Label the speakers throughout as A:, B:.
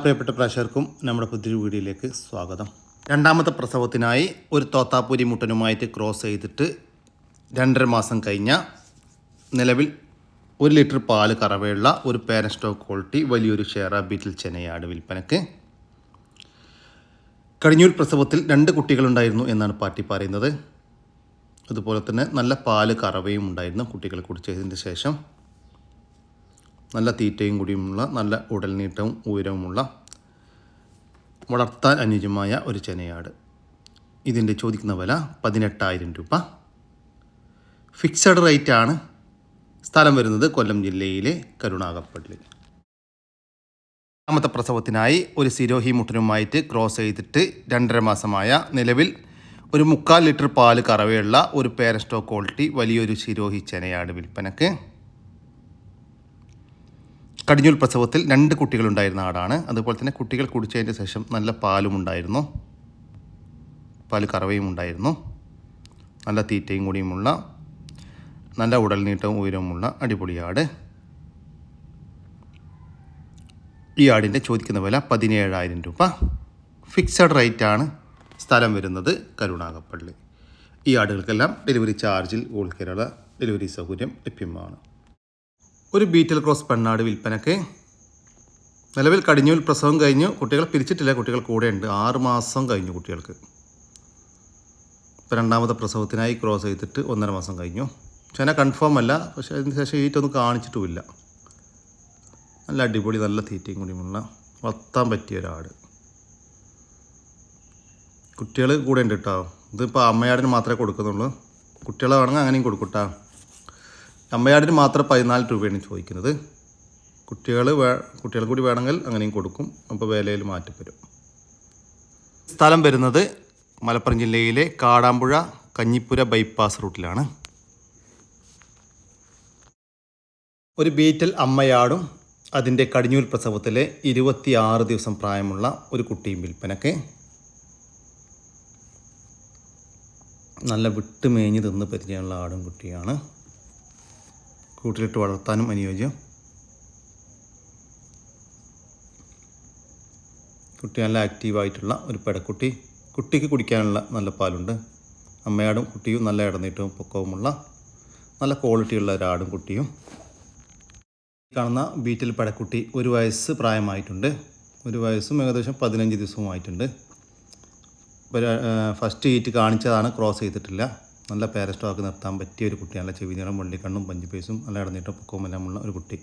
A: പ്രിയപ്പെട്ട പ്രേക്ഷകർക്കും നമ്മുടെ പുതിയ വീഡിയോയിലേക്ക് സ്വാഗതം. രണ്ടാമത്തെ പ്രസവത്തിനായി ഒരു തോത്താപ്പൂരി മുട്ടനുമായിട്ട് ക്രോസ് ചെയ്തിട്ട് രണ്ടര മാസം കഴിഞ്ഞ നിലവിൽ ഒരു ലിറ്റർ പാൽ കറവയുള്ള ഒരു പേരൻ സ്റ്റോക്ക് ക്വാളിറ്റി വലിയൊരു ഷെയർ ബീറ്റിൽ ചെനയാട് വിൽപ്പനക്ക്. കഴിഞ്ഞൂർ പ്രസവത്തിൽ രണ്ട് കുട്ടികളുണ്ടായിരുന്നു എന്നാണ് പാർട്ടി പറയുന്നത്. അതുപോലെ തന്നെ നല്ല പാൽ കറവയും ഉണ്ടായിരുന്നു കുട്ടികൾ കുടിച്ചതിന് ശേഷം. നല്ല തീറ്റയും കൂടിയുമുള്ള നല്ല ഉടൽനീട്ടവും ഉയരവുമുള്ള വളർത്താൻ അനുയോജ്യമായ ഒരു ചെനയാട്. ഇതിന്റെ ചോദിക്കുന്ന വില പതിനെട്ടായിരം രൂപ. ഫിക്സഡ് റേറ്റ് ആണ് സ്ഥലം വരുന്നത് കൊല്ലം ജില്ലയിലെ കരുണാകപ്പള്ളി രണ്ടാമത്തെ പ്രസവത്തിനായി ഒരു സിരോഹി മുട്ടനുമായിട്ട് ക്രോസ് ചെയ്തിട്ട് രണ്ടര മാസമായ നിലവിൽ ഒരു മുക്കാൽ ലിറ്റർ പാൽ കറവയുള്ള ഒരു പേരസ്റ്റോ ക്വാളിറ്റി വലിയൊരു സിരോഹി ചെനയാട് വിൽപ്പനക്ക്. കടിഞ്ഞൂൽ പ്രസവത്തിൽ രണ്ട് കുട്ടികളുണ്ടായിരുന്ന ആടാണ്. അതുപോലെ തന്നെ കുട്ടികൾ കുടിച്ചതിന് ശേഷം നല്ല പാലും ഉണ്ടായിരുന്നു. പാൽ കറവയും ഉണ്ടായിരുന്നു. നല്ല തീറ്റയും കൂടിയുമുള്ള നല്ല ഉടൽനീട്ടവും ഉയരവുമുള്ള അടിപൊളി ആട്. ഈ ആടിന്റെ ചോദിക്കുന്ന വില പതിനേഴായിരം രൂപ. ഫിക്സഡ് റേറ്റ് ആണ് സ്ഥലം വരുന്നത് കരുണാകപ്പള്ളി ഈ ആടുകൾക്കെല്ലാം ഡെലിവറി ചാർജിൽ ഓൾ കേരള ഡെലിവറി സൗകര്യം ലഭ്യമാണ്. ഒരു ബീറ്റൽ ക്രോസ് പെണ്ണാട് വിൽപ്പനക്ക് നിലവിൽ കടിഞ്ഞൂൽ പ്രസവം കഴിഞ്ഞു. കുട്ടികൾ പിരിച്ചിട്ടില്ല. കുട്ടികൾ കൂടെ ഉണ്ട് ആറ് മാസം കഴിഞ്ഞു കുട്ടികൾക്ക്. ഇപ്പോൾ രണ്ടാമത്തെ പ്രസവത്തിനായി ക്രോസ് ചെയ്തിട്ട് ഒന്നര മാസം കഴിഞ്ഞു. ചേന കൺഫേം അല്ല. പക്ഷേ അതിന് ശേഷം ഈറ്റൊന്നും കാണിച്ചിട്ടുമില്ല. നല്ല അടിപൊളി നല്ല തീറ്റയും കൂടിയുമുള്ള വളർത്താൻ പറ്റിയ ഒരാട്. കുട്ടികൾ കൂടെ ഉണ്ട് കേട്ടോ. ഇതിപ്പോൾ അമ്മയാടിന് മാത്രമേ കൊടുക്കുന്നുള്ളൂ. കുട്ടികളെ വേണമെങ്കിൽ അങ്ങനെയും കൊടുക്കൂട്ടാ അമ്മയാടിന് മാത്രം പതിനാല് രൂപയാണ് ചോദിക്കുന്നത്. കുട്ടികൾ വേ കുട്ടികൾ കൂടി വേണമെങ്കിൽ അങ്ങനെയും കൊടുക്കും. അപ്പോൾ വിലയിൽ മാറ്റം വരും. സ്ഥലം വരുന്നത് മലപ്പുറം ജില്ലയിലെ കാടാമ്പുഴ കഞ്ഞിപ്പുര ബൈപ്പാസ് റൂട്ടിലാണ്. ഒരു ബീറ്റൽ അമ്മയാടും അതിന്റെ കടിഞ്ഞൂൽ പ്രസവത്തിലെ ഇരുപത്തിയാറ് ദിവസം പ്രായമുള്ള ഒരു കുട്ടിയും വിൽപ്പനക്ക്. നല്ല വിട്ടുമേഞ്ഞ് തിന്ന് പരിചയമുള്ള ആടും കുട്ടിയാണ്. കൂട്ടിലിട്ട് വളർത്താനും അനുയോജ്യം. കുട്ടി നല്ല ആക്റ്റീവായിട്ടുള്ള ഒരു പെടക്കുട്ടി. കുട്ടിക്ക് കുടിക്കാനുള്ള നല്ല പാലുണ്ട്. അമ്മയാടും കുട്ടിയും നല്ല ഇടനീട്ടവും പൊക്കവുമുള്ള നല്ല ക്വാളിറ്റിയുള്ള ഒരാടും കുട്ടിയും. കാണുന്ന ബീറ്റിൽ പടക്കുട്ടി ഒരു വയസ്സ് പ്രായമായിട്ടുണ്ട്. ഒരു വയസ്സും ഏകദേശം പതിനഞ്ച് ദിവസവുമായിട്ടുണ്ട്. ഫസ്റ്റ് ഈറ്റ് കാണിച്ചതാണ് ക്രോസ് ചെയ്തിട്ടില്ല. നല്ല പാരസ്റ്റോക്ക് നിർത്താൻ പറ്റിയ ഒരു കുട്ടി നല്ല ചെവി നീളം വള്ളിക്കണ്ണും പഞ്ചുപേസും നല്ല ഇടന്നിട്ട പൊക്കവും എല്ലാമുള്ള ഒരു കുട്ടി.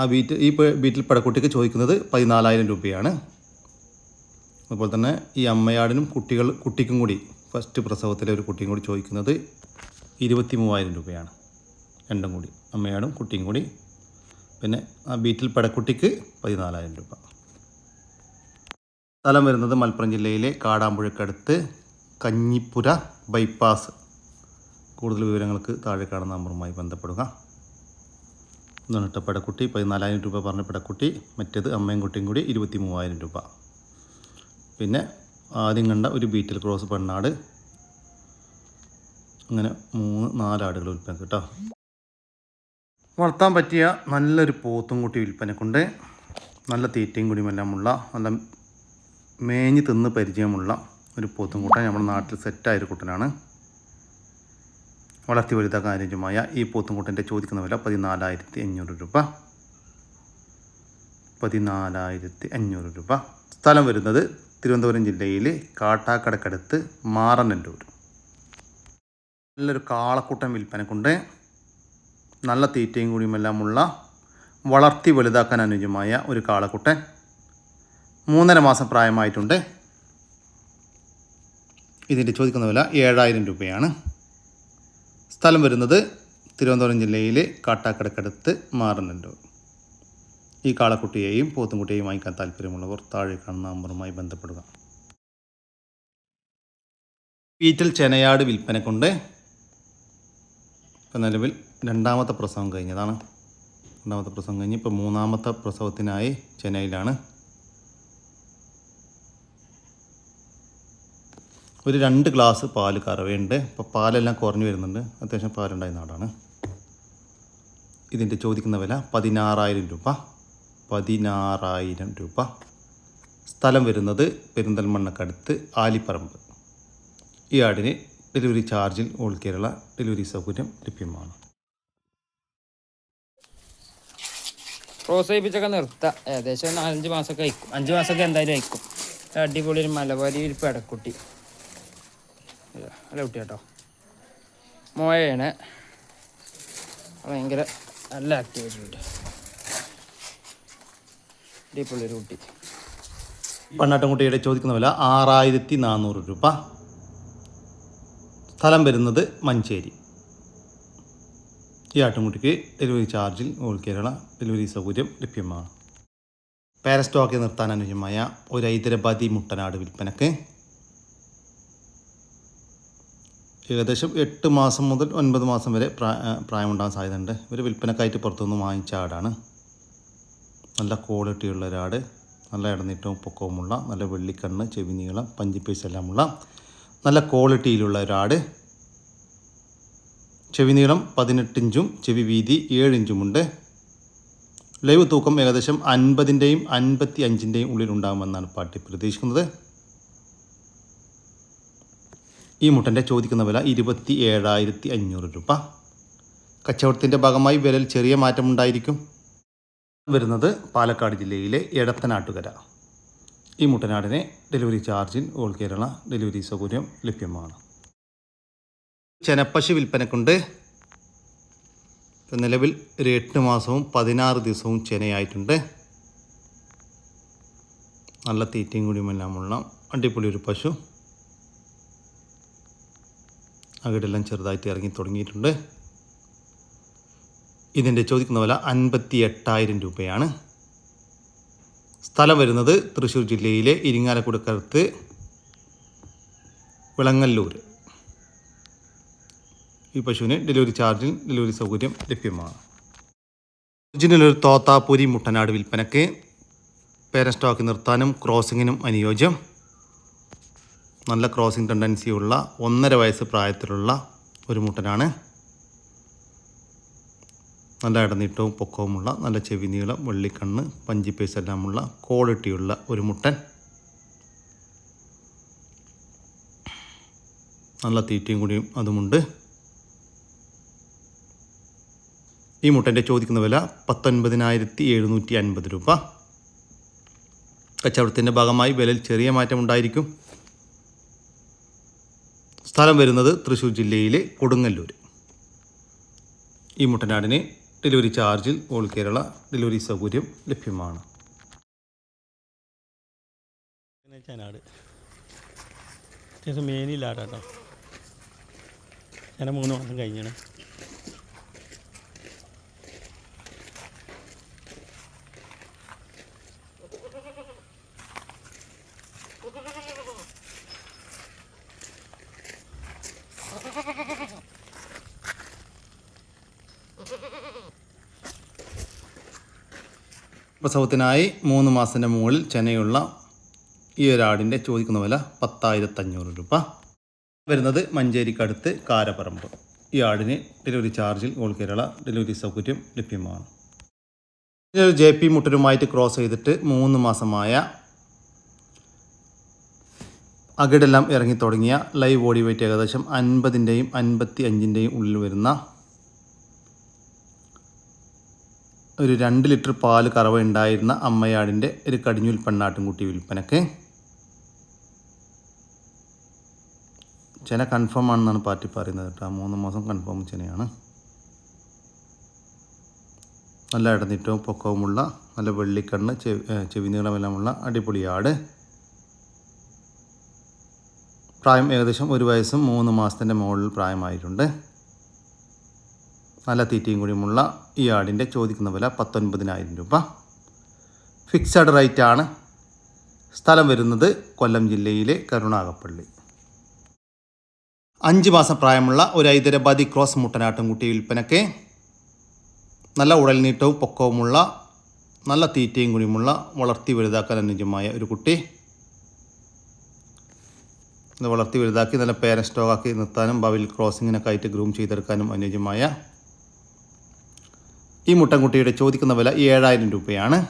A: ആ ബീറ്റ് ഈ ബീറ്റിൽ പടക്കുട്ടിക്ക് ചോദിക്കുന്നത് പതിനാലായിരം രൂപയാണ്. അതുപോലെ തന്നെ ഈ അമ്മയാടിനും കുട്ടികൾ കുട്ടിക്കും കൂടി ഫസ്റ്റ് പ്രസവത്തിലെ ഒരു കുട്ടിയും കൂടി ചോദിക്കുന്നത് ഇരുപത്തി മൂവായിരം രൂപയാണ്. രണ്ടും കൂടി അമ്മയാടും കുട്ടിയും കൂടി. പിന്നെ ആ ബീറ്റിൽ പടക്കുട്ടിക്ക് പതിനാലായിരം രൂപ. സ്ഥലം വരുന്നത് മലപ്പുറം ജില്ലയിലെ കാടാമ്പുഴക്കടുത്ത് കഞ്ഞിപ്പുര ബൈപ്പാസ് കൂടുതൽ വിവരങ്ങൾക്ക് താഴെ കാണുന്ന നമ്പറുമായി ബന്ധപ്പെടുക. എന്നിട്ട് പെടക്കുട്ടി. പതിനാലായിരം രൂപ പറഞ്ഞ പടക്കുട്ടി. മറ്റേത് അമ്മയും കുട്ടിയും കൂടി ഇരുപത്തി മൂവായിരം രൂപ. പിന്നെ ആദ്യം കണ്ട ഒരു ബീറ്റിൽ ക്രോസ് പെണ്ണാട്. അങ്ങനെ മൂന്ന് നാലാടുകൾ വിൽപ്പന കേട്ടോ. വളർത്താൻ പറ്റിയ നല്ലൊരു പോത്തും കുട്ടി വിൽപ്പനക്കുണ്ട്. നല്ല തീറ്റയും കുടിയുമെല്ലാമുള്ള നല്ല മേഞ്ഞ് തിന്ന് പരിചയമുള്ള ഒരു പോത്തും കൂട്ടാൻ നമ്മുടെ നാട്ടിൽ സെറ്റായ ഒരു കുട്ടനാണ്. വളർത്തി വലുതാക്കാൻ അനുയോജ്യമായ ഈ പോത്തും കൂട്ടന്റെ ചോദിക്കുന്ന വില പതിനാലായിരത്തി അഞ്ഞൂറ് രൂപ. പതിനാലായിരത്തി അഞ്ഞൂറ് രൂപ. സ്ഥലം വരുന്നത് തിരുവനന്തപുരം ജില്ലയിലെ കാട്ടാക്കടക്കടുത്ത് മാറനല്ലൂർ. നല്ലൊരു കാളക്കൂട്ടം വിൽപ്പനക്കുണ്ട്. നല്ല തീറ്റയും കൂടിയുമെല്ലാമുള്ള വളർത്തി വലുതാക്കാൻ അനുയോജ്യമായ ഒരു കാളക്കുട്ടൻ. മൂന്നര മാസം പ്രായമായിട്ടുണ്ട്. ഇതിന്റെ ചോദിക്കുന്ന വില ഏഴായിരം രൂപയാണ്. സ്ഥലം വരുന്നത് തിരുവനന്തപുരം ജില്ലയിലെ കാട്ടാക്കടക്കടുത്ത് മാറുന്നുണ്ട് ഈ കാളക്കുട്ടിയെയും പോത്തുംകുട്ടിയെയും വാങ്ങിക്കാൻ താല്പര്യമുള്ളവർ താഴെ കാണുന്ന നമ്പറുമായി ബന്ധപ്പെടുക. പീറ്റൽ ചെനയാട് വിൽപ്പനക്കുണ്ട്. ഇപ്പം നിലവിൽ രണ്ടാമത്തെ പ്രസവം കഴിഞ്ഞതാണ്. രണ്ടാമത്തെ പ്രസവം കഴിഞ്ഞ് ഇപ്പോൾ മൂന്നാമത്തെ പ്രസവത്തിനായി ചെന്നൈയിലാണ് ഒരു രണ്ട് ഗ്ലാസ് പാൽ കറവയുണ്ട് അപ്പോൾ പാലെല്ലാം കുറഞ്ഞു വരുന്നുണ്ട്. അത്യാവശ്യം പാലുണ്ടായ നാടാണ്. ഇതിന്റെ ചോദിക്കുന്ന വില പതിനാറായിരം രൂപ. പതിനാറായിരം രൂപ. സ്ഥലം വരുന്നത് പെരിന്തൽമണ്ണക്കടുത്ത് ആലിപ്പറമ്പ്. ഈ ആടിന് ഡെലിവറി ചാർജിൽ ഓൾ കേരള ഡെലിവറി സൗകര്യം ലഭ്യമാണ്.
B: പ്രോത്സാഹിപ്പിച്ചൊക്കെ നിർത്താം. ഏകദേശം നാലഞ്ച് മാസമൊക്കെ അയക്കും അഞ്ച് മാസമൊക്കെ എന്തായാലും അയക്കും അടിപൊളി ഒരു മലബാരി ഒരു പെടക്കുട്ടി. നല്ല കുട്ടി കേട്ടോ മോയാണ് ഭയങ്കര നല്ല ആക്ടിവിറ്റി ഒരു കുട്ടി.
A: പണ്ണാട്ടൻകുട്ടിയുടെ ചോദിക്കുന്ന വില ആറായിരത്തി നാനൂറ് രൂപ. സ്ഥലം വരുന്നത് മഞ്ചേരി. ഈ ആട്ടുംകുട്ടിക്ക് ഡെലിവറി ചാർജിൽ ഓൾ കേരള ഡെലിവറി സൗകര്യം ലഭ്യമാണ്. പാരസ്റ്റോക്കി നിർത്താൻ അനുയോജ്യമായ ഒരു ഹൈദരാബാദി മുട്ടനാട് വിൽപ്പനക്ക് ഏകദേശം എട്ട് മാസം മുതൽ ഒൻപത് മാസം വരെ പ്രായ പ്രായമുണ്ടാകാൻ സാധ്യതയുണ്ട്. ഇവർ വിൽപ്പനക്കായിട്ട് പുറത്തുനിന്ന് വാങ്ങിച്ച ആടാണ്. നല്ല ക്വാളിറ്റിയുള്ള ഒരാട് നല്ല ഇടനീട്ടവും പൊക്കവുമുള്ള നല്ല വെള്ളിക്കണ്ണ് ചെവി നീളം പഞ്ചിപ്പൈസ എല്ലാമുള്ള നല്ല ക്വാളിറ്റിയിലുള്ള ഒരാട്. ചെവി നീളം പതിനെട്ട് ഇഞ്ചും ചെവി വീതി ഏഴ് ഇഞ്ചുമുണ്ട്. ലൈവ് തൂക്കം ഏകദേശം അൻപതിന്റെയും അൻപത്തി അഞ്ചിന്റെയും ഉള്ളിലുണ്ടാകുമെന്നാണ് പാർട്ടി പ്രതീക്ഷിക്കുന്നത്. ഈ മുട്ടന്റെ ചോദിക്കുന്ന വില ഇരുപത്തി ഏഴായിരത്തി അഞ്ഞൂറ് രൂപ. കച്ചവടത്തിന്റെ ഭാഗമായി വിലയിൽ ചെറിയ മാറ്റമുണ്ടായിരിക്കും. വരുന്നത് പാലക്കാട് ജില്ലയിലെ എടത്തനാട്ടുകര ഈ മുട്ടനാടിനെ ഡെലിവറി ചാർജിൻ ഓൾ കേരള ഡെലിവറി സൗകര്യം ലഭ്യമാണ്. ചെനപ്പശു വിൽപ്പനക്കുണ്ട്. നിലവിൽ ഒരു എട്ട് മാസവും പതിനാറ് ദിവസവും ചെനയായിട്ടുണ്ട്. നല്ല തീറ്റയും കൂടിയുമെല്ലാമുള്ള അടിപൊളി ഒരു പശു. അകിടെല്ലാം ചെറുതായിട്ട് ഇറങ്ങി തുടങ്ങിയിട്ടുണ്ട്. ഇതിന്റെ ചോദിക്കുന്ന വില അൻപത്തി എട്ടായിരം രൂപയാണ്. സ്ഥലം വരുന്നത് തൃശ്ശൂർ ജില്ലയിലെ ഇരിങ്ങാലക്കുടക്കടുത്ത് വിളങ്ങല്ലൂർ. ഈ പശുവിന് ഡെലിവറി ചാർജിൽ ഡെലിവറി സൗകര്യം ലഭ്യമാണ്. ഒറിജിനൽ ഒരു തോത്താപ്പൂരി മുട്ടനാട് വിൽപ്പനയ്ക്ക് പേരൻ സ്റ്റോക്ക് നിർത്താനും ക്രോസിങ്ങിനും അനുയോജ്യം. നല്ല ക്രോസിംഗ് ടെൻഡൻസിയുള്ള ഒന്നര വയസ്സ് പ്രായത്തിലുള്ള ഒരു മുട്ടനാണ്. നല്ല ഇടനീട്ടവും പൊക്കവുമുള്ള നല്ല ചെവി നീളം വെള്ളിക്കണ്ണ് പഞ്ചിപ്പേസ് എല്ലാമുള്ള ക്വാളിറ്റിയുള്ള ഒരു മുട്ടൻ. നല്ല തീറ്റയും കൂടിയും അതുമുണ്ട്. ഈ മുട്ടന്റെ ചോദിക്കുന്ന വില പത്തൊൻപതിനായിരത്തി എഴുന്നൂറ്റി അൻപത് രൂപ. കച്ചവടത്തിന്റെ ഭാഗമായി വിലയിൽ ചെറിയ മാറ്റമുണ്ടായിരിക്കും. സ്ഥലം വരുന്നത് തൃശ്ശൂർ ജില്ലയിലെ കൊടുങ്ങല്ലൂർ ഈ മുട്ടനാടിന് ഡെലിവറി ചാർജിൽ ഓൾ കേരള ഡെലിവറി സൗകര്യം ലഭ്യമാണ്.
C: അത്യാവശ്യം മേനില്ലാട്ടോ കേട്ടോ. ഞാൻ മൂന്ന് മാസം കഴിഞ്ഞാണ്
A: പ്രസവത്തിനായി മൂന്ന് മാസത്തിന്റെ മുകളിൽ ചെനയുള്ള ഈ ഒരാടിന്റെ ചോദിക്കുന്ന വില പത്തായിരത്തഞ്ഞൂറ് രൂപ. വരുന്നത് മഞ്ചേരിക്കടുത്ത് കാരപ്പറമ്പ് ഈ ആടിന് ഡെലിവറി ചാർജിൽ ഓൾ കേരള ഡെലിവറി സൗകര്യം ലഭ്യമാണ്. ജെ പി മുട്ടനുമായിട്ട് ക്രോസ് ചെയ്തിട്ട് മൂന്ന് മാസമായ അകിടെല്ലാം ഇറങ്ങി തുടങ്ങിയ ലൈവ് ബോഡി വെയിറ്റ് ഏകദേശം അൻപതിന്റെയും അൻപത്തി അഞ്ചിന്റെയും ഉള്ളിൽ വരുന്ന ഒരു രണ്ട് ലിറ്റർ പാൽ കറവ ഉണ്ടായിരുന്ന അമ്മയാടിന്റെ ഒരു കടിഞ്ഞൂൽ പെണ്ണാട്ടിൻകുട്ടി വിൽപ്പനക്ക്. ചെന കൺഫേം ആണെന്നാണ് പാർട്ടി പറയുന്നത് കേട്ടോ. മൂന്ന് മാസം കൺഫേം ചെനയാണ്. നല്ല ഇടനീറ്റവും പൊക്കവുമുള്ള നല്ല വെള്ളിക്കണ്ണ് ചെവി ചെവി നീളമെല്ലാമുള്ള അടിപൊളി ആട്. പ്രായം ഏകദേശം ഒരു വയസ്സും മൂന്ന് മാസത്തിന്റെ മുകളിൽ പ്രായമായിട്ടുണ്ട്. നല്ല തീറ്റയും കൂടിയുമുള്ള ഈ ആടിന്റെ ചോദിക്കുന്ന വില പത്തൊൻപതിനായിരം രൂപ. ഫിക്സഡ് റേറ്റ് ആണ്. സ്ഥലം വരുന്നത് കൊല്ലം ജില്ലയിലെ കരുണാകപ്പള്ളി. അഞ്ച് മാസം പ്രായമുള്ള ഒരു ഹൈദരാബാദി ക്രോസ് മുട്ടനാട്ടുംകുട്ടി വിൽപ്പനയ്ക്ക് നല്ല ഉടൽനീട്ടവും പൊക്കവുമുള്ള നല്ല തീറ്റയും കൂടിയുമുള്ള വളർത്തി വലുതാക്കാൻ അനുയോജ്യമായ ഒരു കുട്ടി. ഇത് വളർത്തി വലുതാക്കി നല്ല പേരൻ സ്റ്റോക്കാക്കി നിർത്താനും ഭാവിയിൽ ക്രോസിങ്ങിനൊക്കെ ആയിട്ട് ഗ്രൂം ചെയ്തെടുക്കാനും അനുയോജ്യമായ ഈ മുട്ടൻകുട്ടിയുടെ ചോദിക്കുന്ന വില ഏഴായിരം രൂപയാണ്.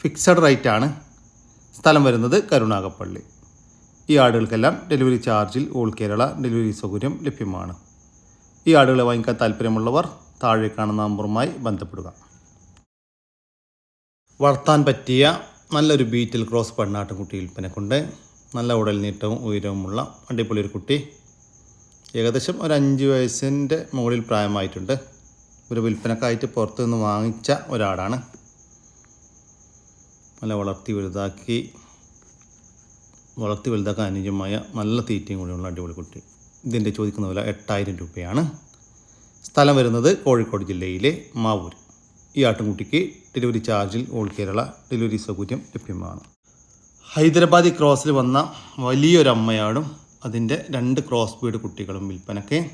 A: ഫിക്സഡ് റേറ്റ് ആണ്. സ്ഥലം വരുന്നത് കരുണാകപ്പള്ളി ഈ ആടുകൾക്കെല്ലാം ഡെലിവറി ചാർജിൽ ഓൾ കേരള ഡെലിവറി സൗകര്യം ലഭ്യമാണ്. ഈ ആടുകളെ വാങ്ങിക്കാൻ താല്പര്യമുള്ളവർ താഴെ കാണുന്ന നമ്പറുമായി ബന്ധപ്പെടുക. വളർത്താൻ പറ്റിയ നല്ലൊരു ബീറ്റിൽ ക്രോസ് പെണ്ണാട്ടുംകുട്ടി വിൽപ്പനക്കുണ്ട്. നല്ല ഉടൽ നീട്ടവും ഉയരവുമുള്ള അടിപൊളി ഒരു കുട്ടി. ഏകദേശം ഒരു അഞ്ച് വയസ്സിന്റെ മുകളിൽ പ്രായമായിട്ടുണ്ട്. ഒരു വിൽപ്പനക്കായിട്ട് പുറത്തു നിന്ന് വാങ്ങിച്ച ഒരാടാണ് നല്ല വളർത്തി വലുതാക്കി വളർത്തി വലുതാക്കാൻ അനുയോജ്യമായ നല്ല തീറ്റയും കൂടിയുള്ള അടിപൊളി കുട്ടി. ഇതിന്റെ ചോദിക്കുന്ന വില എട്ടായിരം രൂപയാണ്. സ്ഥലം വരുന്നത് കോഴിക്കോട് ജില്ലയിലെ മാവൂർ ഈ ആട്ടിൻകുട്ടിക്ക് ഡെലിവറി ചാർജിൽ ഓൾ കേരള ഡെലിവറി സൗകര്യം ലഭ്യമാണ്. ഹൈദരാബാദി ക്രോസിൽ വന്ന വലിയൊരമ്മയാടും അതിന്റെ രണ്ട് ക്രോസ് ബീഡ് കുട്ടികളും വിൽപ്പനയ്ക്ക്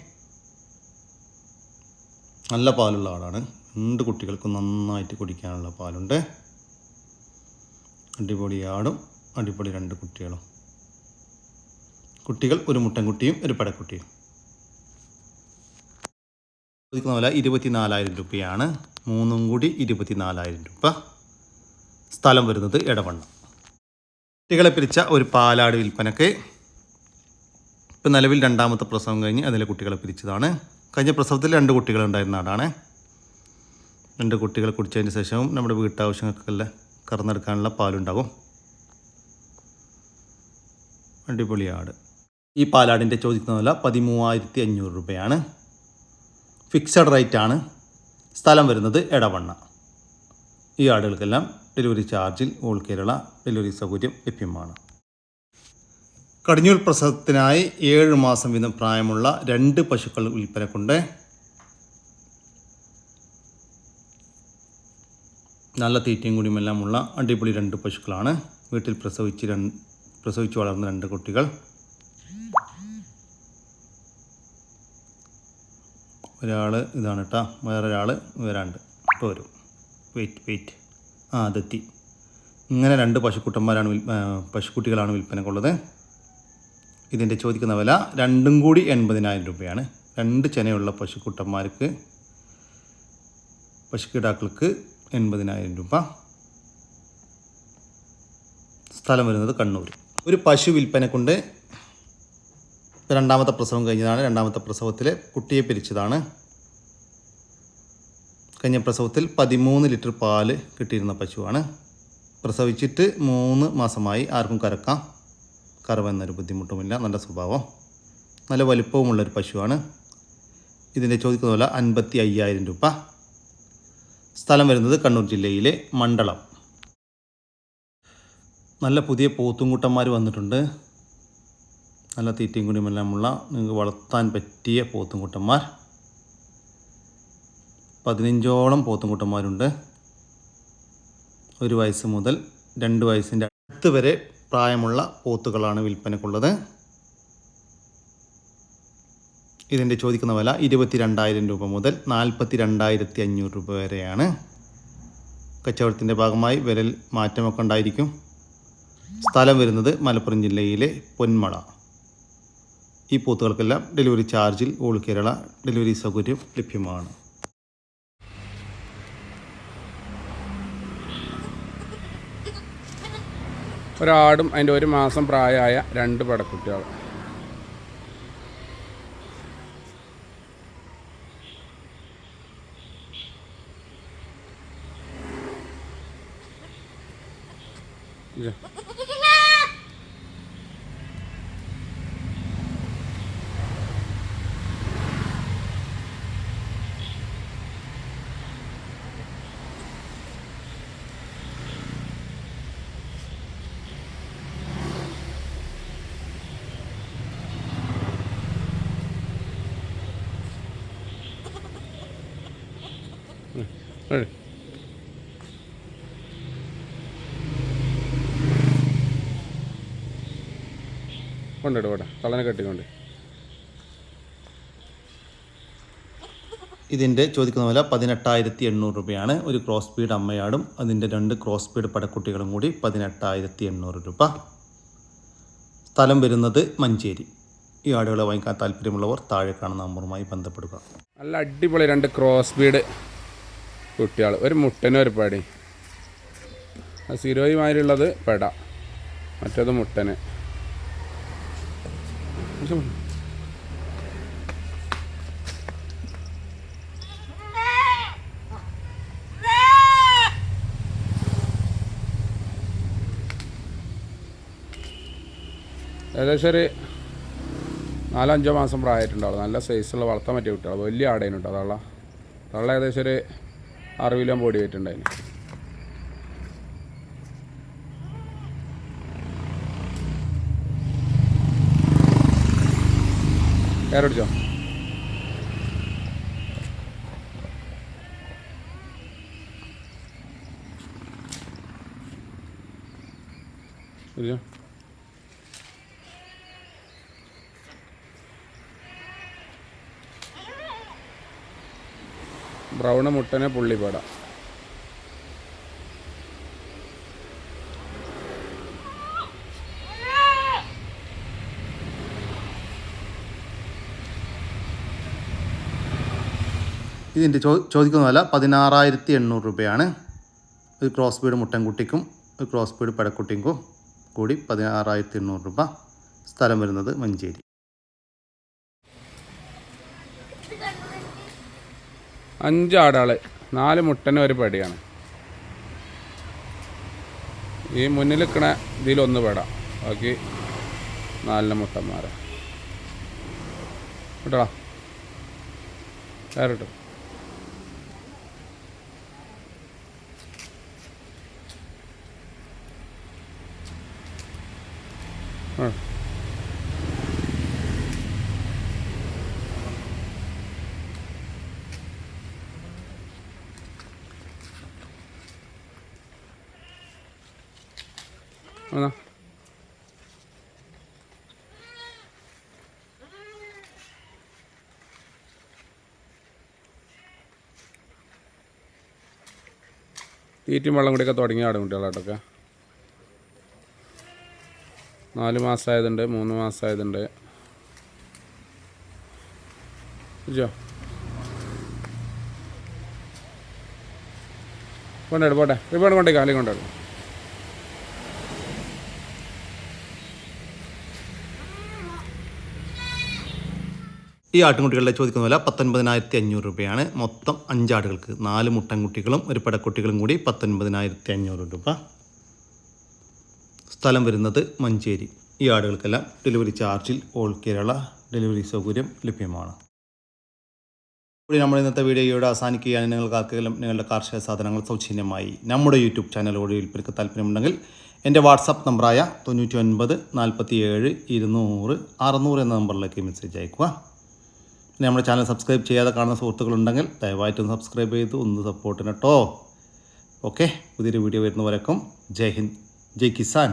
A: നല്ല പാലുള്ള ആടാണ് രണ്ട് കുട്ടികൾക്കും നന്നായിട്ട് കുടിക്കാനുള്ള പാലുണ്ട്. അടിപൊളി ആടും അടിപൊളി രണ്ട് കുട്ടികളും. കുട്ടികൾ ഒരു മുട്ടൻകുട്ടിയും ഒരു പടക്കുട്ടിയും. ചോദിക്കുന്ന വില ഇരുപത്തിനാലായിരം രൂപയാണ്. മൂന്നും കൂടി ഇരുപത്തിനാലായിരം രൂപ. സ്ഥലം വരുന്നത് ഇടവണ്ണം കുട്ടികളെ പിരിച്ച ഒരു പാലാട് വിൽപ്പനക്ക് ഇപ്പം നിലവിൽ രണ്ടാമത്തെ പ്രസവം കഴിഞ്ഞ് അതിലെ കുട്ടികളെ പിരിച്ചതാണ്. കഴിഞ്ഞ പ്രസവത്തിൽ രണ്ട് കുട്ടികളുണ്ടായിരുന്ന ആടാണ് രണ്ട് കുട്ടികൾ കുടിച്ചതിന് ശേഷവും നമ്മുടെ വീട്ടാവശ്യങ്ങൾക്കെല്ലാം കറന്നെടുക്കാനുള്ള പാലുണ്ടാകും. അടിപൊളി ആട്. ഈ പാലാടിന്റെ ചോദിക്കുന്ന വില പതിമൂവായിരത്തി അഞ്ഞൂറ് രൂപയാണ്. ഫിക്സഡ് റേറ്റ് ആണ് സ്ഥലം വരുന്നത് എടവണ്ണ. ഈ ആടുകൾക്കെല്ലാം ഡെലിവറി ചാർജിൽ ഓൾ കേരള ഡെലിവറി സൗകര്യം ലഭ്യമാണ്. കടിഞ്ഞൂൽ പ്രസവത്തിനായി ഏഴ് മാസം വീതം പ്രായമുള്ള രണ്ട് പശുക്കൾ വിൽപ്പനക്കുണ്ട്. നല്ല തീറ്റയും കുടിയുമെല്ലാമുള്ള അടിപൊളി രണ്ട് പശുക്കളാണ്. വീട്ടിൽ പ്രസവിച്ച് രണ്ട് പ്രസവിച്ച് വളർന്ന രണ്ട് കുട്ടികൾ. ഒരാൾ ഇതാണ് കേട്ടോ വേറൊരാൾ വരാണ്ട് ഇപ്പോൾ വരും. Wait wait. ആ അതെത്തി. ഇങ്ങനെ രണ്ട് പശുക്കുട്ടന്മാരാണ് പശുക്കുട്ടികളാണ് വിൽപ്പനക്കുള്ളത്. ഇതിന്റെ ചോദിക്കുന്ന വില രണ്ടും കൂടി എൺപതിനായിരം രൂപയാണ്. രണ്ട് ചെനയുള്ള പശുക്കുട്ടന്മാർക്ക് പശുക്കിടാക്കൾക്ക് എൺപതിനായിരം രൂപ. സ്ഥലം വരുന്നത് കണ്ണൂർ ഒരു പശു വിൽപ്പന കൊണ്ട് രണ്ടാമത്തെ പ്രസവം കഴിഞ്ഞതാണ്. രണ്ടാമത്തെ പ്രസവത്തിൽ കുട്ടിയെ പിരിച്ചതാണ്. കഴിഞ്ഞ പ്രസവത്തിൽ പതിമൂന്ന് ലിറ്റർ പാൽ കിട്ടിയിരുന്ന പശുവാണ്. പ്രസവിച്ചിട്ട് മൂന്ന് മാസമായി ആർക്കും കറക്കാം. കറവ് എന്നൊരു ബുദ്ധിമുട്ടുമില്ല. നല്ല സ്വഭാവം. നല്ല വലിപ്പവുമുള്ളൊരു പശുവാണ്. ഇതിന്റെ ചോദിക്കുന്ന പോലെ അൻപത്തി അയ്യായിരം രൂപ. സ്ഥലം വരുന്നത് കണ്ണൂർ ജില്ലയിലെ മണ്ഡലം. നല്ല പുതിയ പോത്തുംകുട്ടന്മാർ വന്നിട്ടുണ്ട്. നല്ല തീറ്റയും കുടിയുമെല്ലാമുള്ള നിങ്ങൾക്ക് വളർത്താൻ പറ്റിയ പോത്തുംകുട്ടന്മാർ. പതിനഞ്ചോളം പോത്തുംകുട്ടന്മാരുണ്ട്. ഒരു വയസ്സ് മുതൽ രണ്ട് വയസ്സിന്റെ അടുത്ത് വരെ പ്രായമുള്ള പോത്തുകളാണ് വിൽപ്പനക്കുള്ളത്. ഇതിന്റെ ചോദിക്കുന്ന വില ഇരുപത്തി രണ്ടായിരം രൂപ മുതൽ നാൽപ്പത്തി രണ്ടായിരത്തി അഞ്ഞൂറ് രൂപ വരെയാണ്. കച്ചവടത്തിന്റെ ഭാഗമായി വിരൽ മാറ്റമൊക്കെ ഉണ്ടായിരിക്കും. സ്ഥലം വരുന്നത് മലപ്പുറം ജില്ലയിലെ പൊന്മള. ഈ പോത്തുകൾക്കെല്ലാം ഡെലിവറി ചാർജിൽ ഓൾ കേരള ഡെലിവറി സൗകര്യം ലഭ്യമാണ്.
D: ഒരാടും അതിന്റെ ഒരു മാസം പ്രായമായ രണ്ട് പടക്കുട്ടികൾ ഇയ്യ. കൊണ്ടിട്ട് ഇവിടെ തള്ളനെ കെട്ടിക്കൊണ്ട്.
A: ഇതിന്റെ ചോദിക്കുന്ന വില പതിനെട്ടായിരത്തി എണ്ണൂറ് രൂപയാണ്. ഒരു ക്രോസ് സ്പീഡ് അമ്മയാടും അതിന്റെ രണ്ട് ക്രോസ് സ്പീഡ് പടക്കുട്ടികളും കൂടി പതിനെട്ടായിരത്തി എണ്ണൂറ് രൂപ. സ്ഥലം വരുന്നത് മഞ്ചേരി. ഈ ആടുകളെ വാങ്ങിക്കാൻ താല്പര്യമുള്ളവർ താഴെ കാണുന്ന നമ്പറുമായി ബന്ധപ്പെടുക.
D: നല്ല അടിപൊളി രണ്ട് ക്രോസ് ബീഡ് കുട്ടികൾ. ഒരു മുട്ടനും ഒരു പടി. സിരോയുമായിട്ടുള്ളത് പെട. മറ്റേത് മുട്ടന്. ഏകദേശം ഒരു നാലഞ്ചോ മാസം പ്രായമായിട്ടുണ്ടാവും. നല്ല സൈസുള്ള വളർത്താൻ പറ്റിയ കുട്ടികൾ വലിയ ആടേനുണ്ടോ. തള്ള തള്ള ഏകദേശം ഒരു അറുപത് കിലോ ബോഡി വെയിറ്റ് ഇല്ല ബ്രൗണ് മുട്ടനെ പുള്ളിപ്പേട.
A: ഇതിന്റെ ചോ ചോദിക്കുന്ന വില പതിനാറായിരത്തി എണ്ണൂറ് രൂപയാണ്. ഒരു ക്രോസ് ബീഡ് മുട്ടൻകുട്ടിക്കും ഒരു ക്രോസ് ബീഡ് പെടക്കുട്ടിക്കും കൂടി പതിനാറായിരത്തി എണ്ണൂറ് രൂപ സ്ഥലം വരുന്നത് മഞ്ചേരി.
D: അഞ്ച് ആടാൾ നാല് മുട്ടന് ഒരു പടിയാണ്. ഈ മുന്നിൽ നിൽക്കണ ഇതിലൊന്ന് പെടാം. ബാക്കി നാലിന് മുട്ടന്മാരെ. കേട്ടോ? കയറിട്ടോ വന്നോ. തീറ്റും വെള്ളം കൂടിയൊക്കെ തുടങ്ങി ആടും നാല് മാസമായതുണ്ട് മൂന്ന് മാസമായതുണ്ട് കൊണ്ടേ പോട്ടെ. റിബൺ കൊണ്ടേ കാലം കൊണ്ടേ
A: ഈ ആട്ടുംകുട്ടികളുടെ ചോദിക്കുന്ന വില പത്തൊൻപതിനായിരത്തി അഞ്ഞൂറ് രൂപയാണ്. മൊത്തം അഞ്ചാടുകൾക്ക് നാല് മുട്ടൻകുട്ടികളും ഒരു പടക്കുട്ടികളും കൂടി പത്തൊൻപതിനായിരത്തി അഞ്ഞൂറ് രൂപ. സ്ഥലം വരുന്നത് മഞ്ചേരി. ഈ ആടുകൾക്കെല്ലാം ഡെലിവറി ചാർജിൽ ഓൾ കേരള ഡെലിവറി സൗകര്യം ലഭ്യമാണ്. കൂടി നമ്മൾ ഇന്നത്തെ വീഡിയോയോട് അവസാനിക്കുകയാണ്. നിങ്ങൾക്ക് ആർക്കെങ്കിലും നിങ്ങളുടെ കാർഷിക സാധനങ്ങൾ സൗജന്യമായി നമ്മുടെ യൂട്യൂബ് ചാനലോട് വിൽപ്പനയ്ക്ക് താല്പര്യമുണ്ടെങ്കിൽ എന്റെ വാട്സാപ്പ് നമ്പറായ തൊണ്ണൂറ്റി ഒൻപത് നാൽപ്പത്തി ഏഴ് ഇരുന്നൂറ് അറുന്നൂറ് എന്ന നമ്പറിലേക്ക് മെസ്സേജ് അയക്കുക. നമ്മുടെ ചാനൽ സബ്സ്ക്രൈബ് ചെയ്യാതെ കാണുന്ന സുഹൃത്തുക്കളുണ്ടെങ്കിൽ ദയവായിട്ടൊന്ന് സബ്സ്ക്രൈബ് ചെയ്ത് ഒന്ന് സപ്പോർട്ടിന് കേട്ടോ ഓക്കെ പുതിയൊരു വീഡിയോ വരുന്നവരക്കും ജയ് ഹിന്ദ്. ജയ് കിസാൻ.